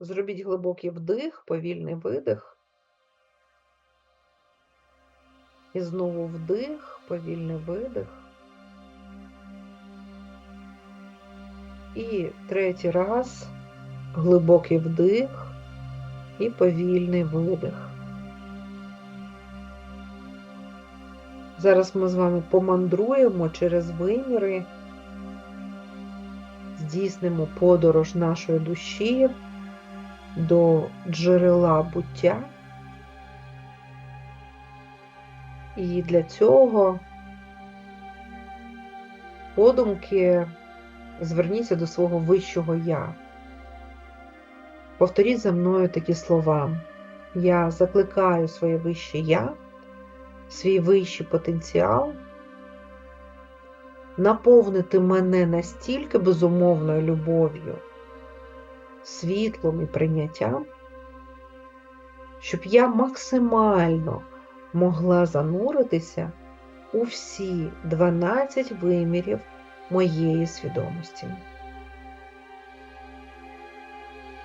Зробіть глибокий вдих, повільний видих. І знову вдих, повільний видих. І третій раз глибокий вдих і повільний видих. Зараз ми з вами помандруємо через виміри, здійснимо подорож нашої душі до джерела буття. І для цього подумки зверніться до свого вищого я. Повторіть за мною такі слова. Я закликаю своє вище я, свій вищий потенціал, наповнити мене настільки безумовною любов'ю, світлом і прийняттям, щоб я максимально могла зануритися у всі 12 вимірів моєї свідомості.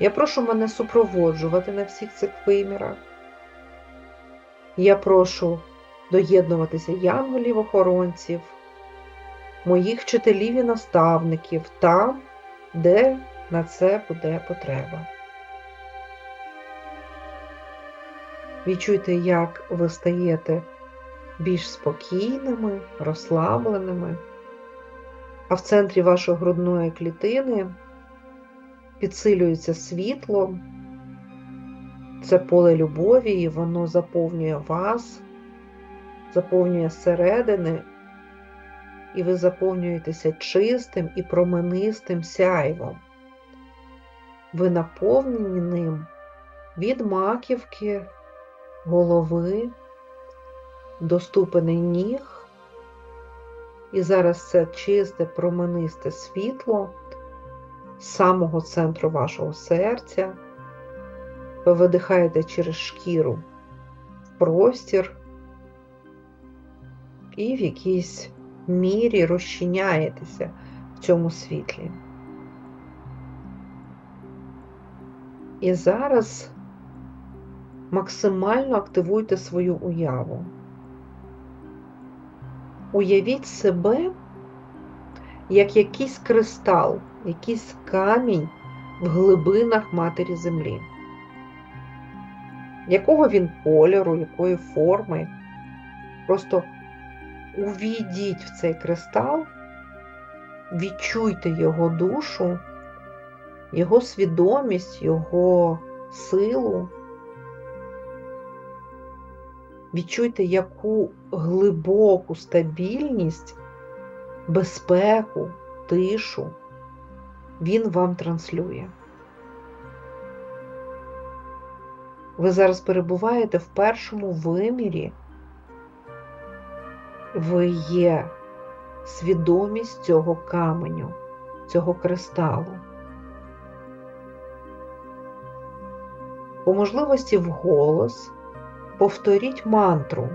Я прошу мене супроводжувати на всіх цих вимірах. Я прошу доєднуватися янголів-охоронців, моїх вчителів і наставників там, де на це буде потреба. Відчуйте, як ви стаєте більш спокійними, розслабленими, а в центрі вашої грудної клітини підсилюється світло, це поле любові, і воно заповнює вас, заповнює зсередини, і ви заповнюєтеся чистим і променистим сяйвом. Ви наповнені ним від маківки, голови, до ступеней ніг, і зараз це чисте променисте світло з самого центру вашого серця. Ви видихаєте через шкіру в простір і в якійсь мірі розчиняєтеся в цьому світлі. І зараз максимально активуйте свою уяву. Уявіть себе як якийсь кристал, якийсь камінь в глибинах Матері Землі. Якого він кольору, якої форми. Просто увійдіть в цей кристал, відчуйте його душу, його свідомість, його силу. Відчуйте, яку глибоку стабільність, безпеку, тишу він вам транслює. Ви зараз перебуваєте в першому вимірі. Ви є свідомість цього каменю, цього кристалу. По можливості вголос повторіть мантру.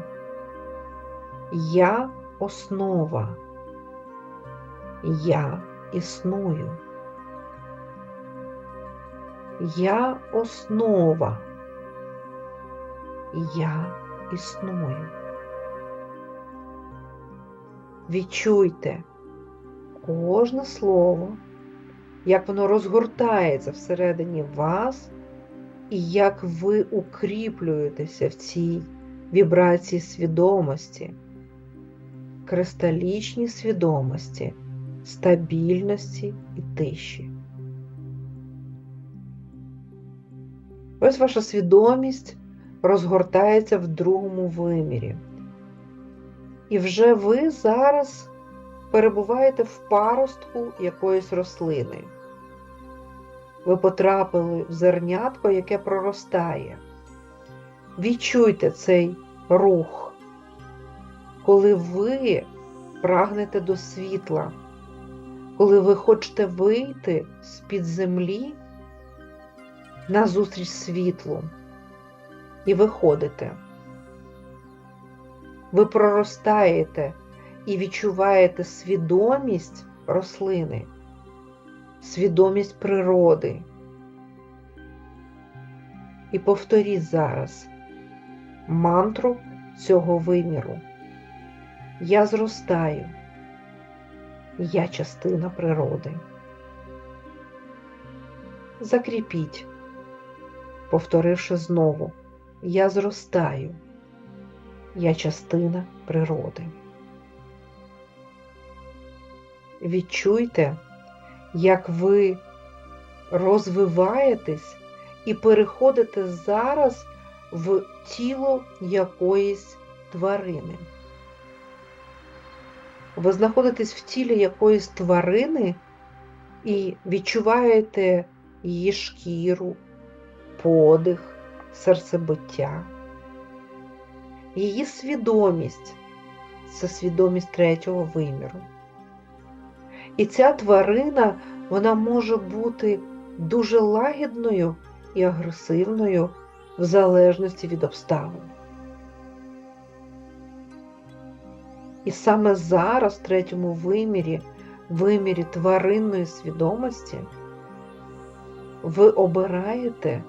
Я основа. Я існую. Я основа. Я існую. Відчуйте кожне слово, як воно розгортається всередині вас, і як ви укріплюєтеся в цій вібрації свідомості, кристалічній свідомості, стабільності і тиші. Ось ваша свідомість розгортається в другому вимірі. І вже ви зараз перебуваєте в паростку якоїсь рослини. Ви потрапили в зернятко, яке проростає. Відчуйте цей рух, коли ви прагнете до світла, коли ви хочете вийти з-під землі назустріч світлу і виходите. Ви проростаєте і відчуваєте свідомість рослини, свідомість природи. І повторіть зараз мантру цього виміру. Я зростаю, я частина природи. Закріпіть, повторивши знову, я зростаю, я частина природи. Відчуйте, як ви розвиваєтесь і переходите зараз в тіло якоїсь тварини. Ви знаходитесь в тілі якоїсь тварини і відчуваєте її шкіру, подих, серцебиття. Її свідомість це свідомість третього виміру. І ця тварина вона може бути дуже лагідною і агресивною в залежності від обставин. І саме зараз, в третьому вимірі, вимірі тваринної свідомості, ви обираєте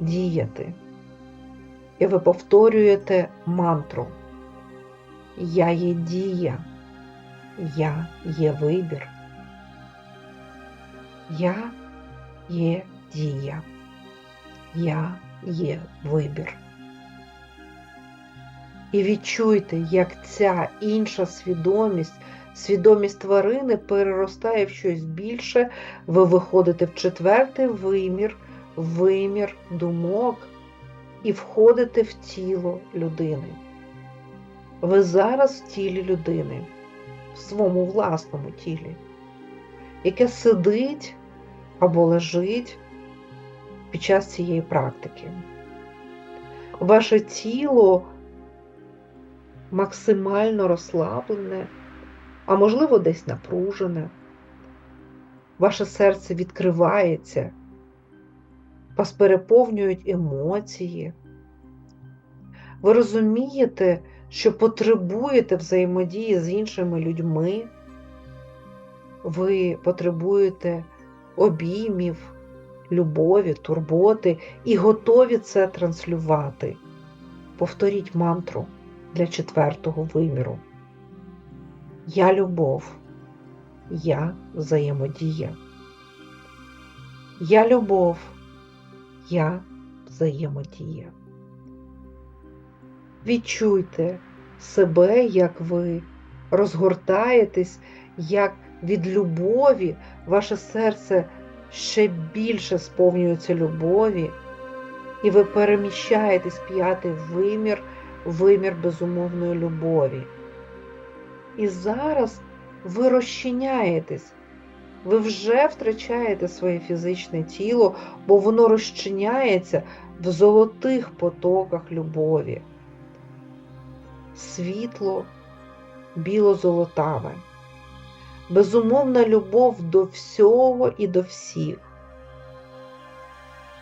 діяти. І ви повторюєте мантру. Я є дія, я є вибір. Я є дія, я є вибір. І відчуйте, як ця інша свідомість, свідомість тварини переростає в щось більше, ви виходите в четвертий вимір, вимір думок і входите в тіло людини. Ви зараз в тілі людини, в своєму власному тілі, яке сидить або лежить під час цієї практики. Ваше тіло максимально розслаблене, а можливо, десь напружене. Ваше серце відкривається, вас переповнюють емоції. Ви розумієте, що потребуєте взаємодії з іншими людьми, ви потребуєте обіймів, любові, турботи і готові це транслювати. Повторіть мантру для четвертого виміру. Я любов, я взаємодія. Я любов, я взаємодія. Відчуйте себе, як ви розгортаєтесь, як від любові ваше серце ще більше сповнюється любові, і ви переміщаєтесь п'ятий вимір, вимір безумовної любові. І зараз ви розчиняєтесь, ви вже втрачаєте своє фізичне тіло, бо воно розчиняється в золотих потоках любові. Світло біло-золотаве безумовна любов до всього і до всіх.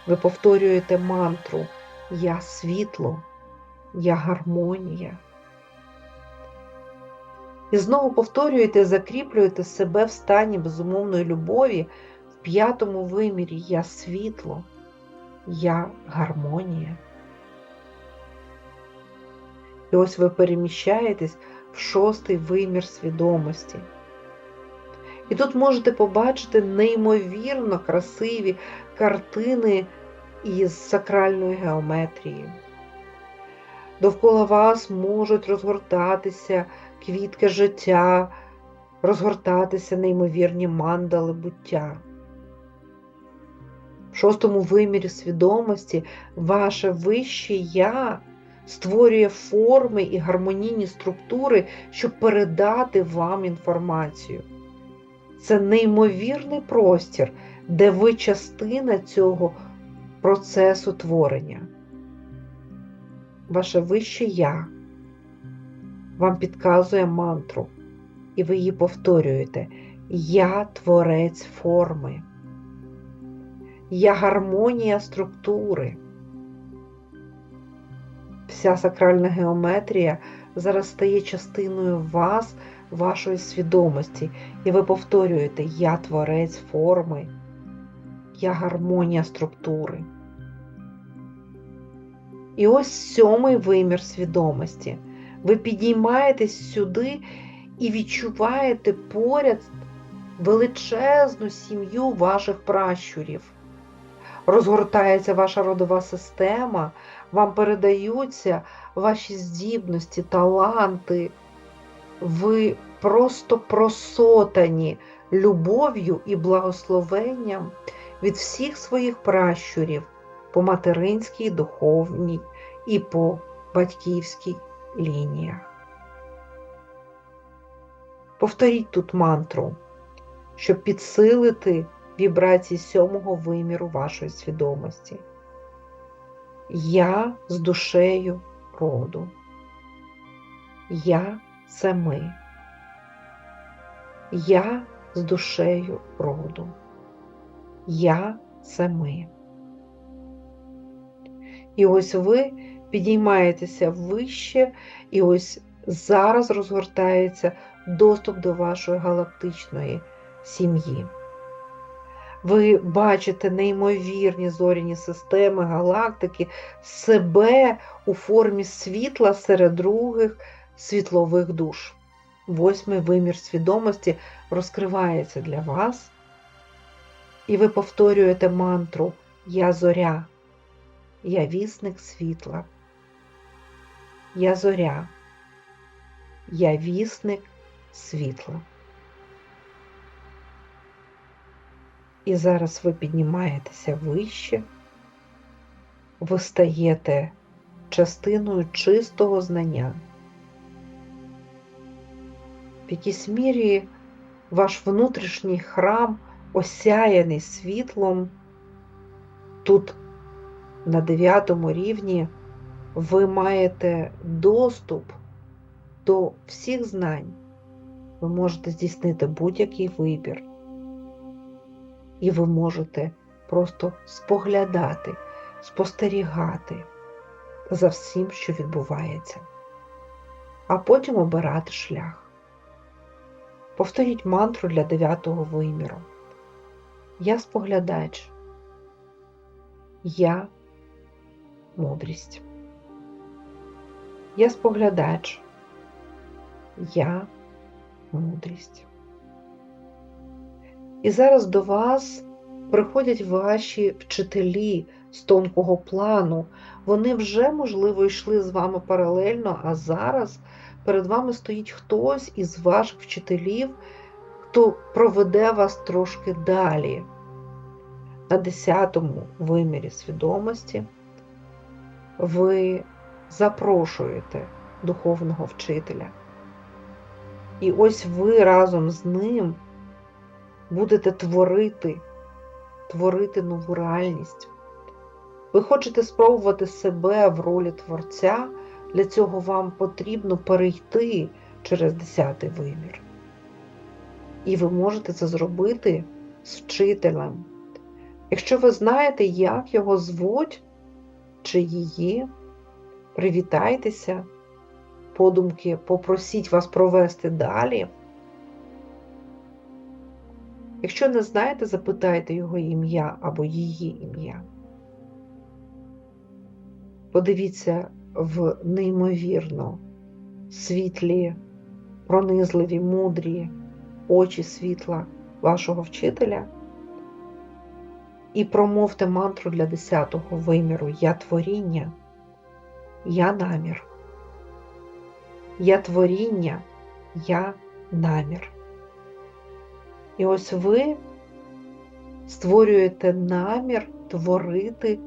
Ви повторюєте мантру Я світло, я гармонія. І знову повторюєте, закріплюєте себе в стані безумовної любові в п'ятому вимірі Я світло, я гармонія. І ось ви переміщаєтесь в шостий вимір свідомості. І тут можете побачити неймовірно красиві картини із сакральної геометрії. Довкола вас можуть розгортатися квітки життя, розгортатися неймовірні мандали буття. В шостому вимірі свідомості ваше вище я створює форми і гармонійні структури, щоб передати вам інформацію. Це неймовірний простір, де ви частина цього процесу творення. Ваше вище я вам підказує мантру, і ви її повторюєте. Я творець форми. Я гармонія структури. Вся сакральна геометрія зараз стає частиною вас вашої свідомості, і ви повторюєте Я творець форми, я гармонія структури. І ось сьомий вимір свідомості. Ви підіймаєтесь сюди і відчуваєте поряд величезну сім'ю ваших пращурів. Розгортається ваша родова система, вам передаються ваші здібності, таланти. Ви просто просотані любов'ю і благословенням від всіх своїх пращурів по материнській, духовній і по батьківській лініях. Повторіть тут мантру, щоб підсилити вібрації сьомого виміру вашої свідомості. Я з душею роду. Я це ми. Я з душею роду. Я це ми. І ось ви підіймаєтеся вище, і ось зараз розгортається доступ до вашої галактичної сім'ї. Ви бачите неймовірні зоряні системи, галактики, себе у формі світла серед других світлових душ. Восьмий вимір свідомості розкривається для вас, і ви повторюєте мантру Я зоря, я вісник світла. Я зоря, я вісник світла. І зараз ви піднімаєтеся вище, ви стаєте частиною чистого знання. В якійсь мірі ваш внутрішній храм осяяний світлом. Тут на дев'ятому рівні ви маєте доступ до всіх знань. Ви можете здійснити будь-який вибір. І ви можете просто споглядати, спостерігати за всім, що відбувається, а потім обирати шлях. Повторіть мантру для дев'ятого виміру. Я споглядач. Я мудрість. Я споглядач. Я мудрість. І зараз до вас приходять ваші вчителі з тонкого плану. Вони вже, можливо, йшли з вами паралельно, а зараз перед вами стоїть хтось із ваших вчителів, хто проведе вас трошки далі. На десятому вимірі свідомості ви запрошуєте духовного вчителя. І ось ви разом з ним будете творити, творити нову реальність. Ви хочете спробувати себе в ролі творця, для цього вам потрібно перейти через десятий вимір. І ви можете це зробити з вчителем. Якщо ви знаєте, як його звуть чи її, привітайтеся, подумки, попросіть вас провести далі. Якщо не знаєте, запитайте його ім'я або її ім'я. Подивіться в неймовірно світлі, пронизливі, мудрі очі світла вашого вчителя і промовте мантру для десятого виміру Я творіння, я намір. Я творіння, я намір. І ось ви створюєте намір творити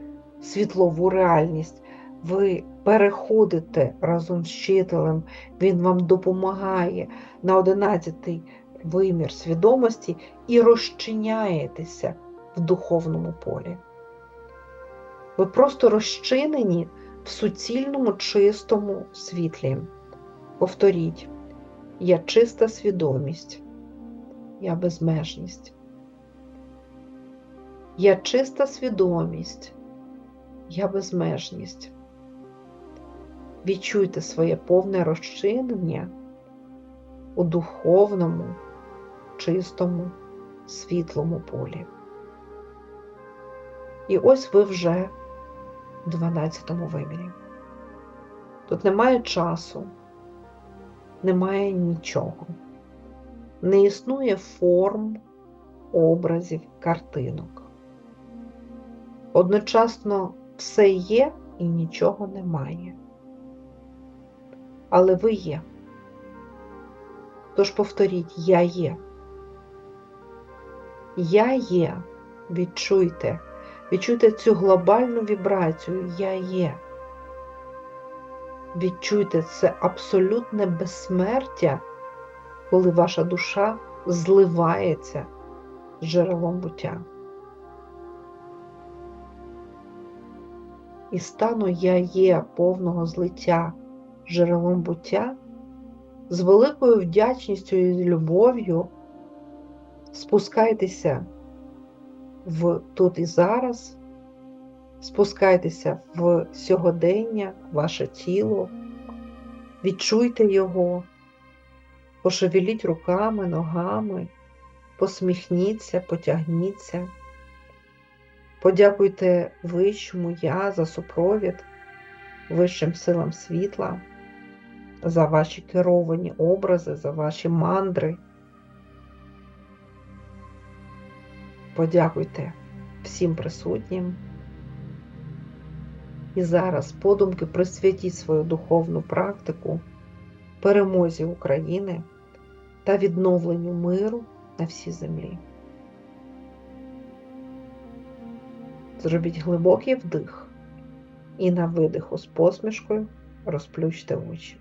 світлову реальність. Ви переходите разом з вчителем, він вам допомагає на одинадцятий вимір свідомості і розчиняєтеся в духовному полі. Ви просто розчинені в суцільному чистому світлі. Повторіть, я чиста свідомість, я безмежність. Я чиста свідомість, я безмежність. Відчуйте своє повне розчинення у духовному, чистому, світлому полі. І ось ви вже в 12 вимірі. Тут немає часу, немає нічого. Не існує форм, образів, картинок. Одночасно все є і нічого немає. Але ви є. Тож повторіть, я є. Я є. Відчуйте. Відчуйте цю глобальну вібрацію Я є. Відчуйте це абсолютне безсмертя, коли ваша душа зливається з джерелом буття. І стану я є повного злиття джерелом буття, з великою вдячністю і любов'ю спускайтеся в тут і зараз, спускайтеся в сьогодення, ваше тіло, відчуйте його, пошевеліть руками, ногами, посміхніться, потягніться, подякуйте Вищому Я за супровід, Вищим силам світла, за ваші керовані образи, за ваші мандри. Подякуйте всім присутнім. І зараз подумки присвятіть свою духовну практику перемозі України та відновленню миру на всій землі. Зробіть глибокий вдих і на видиху з посмішкою розплющте очі.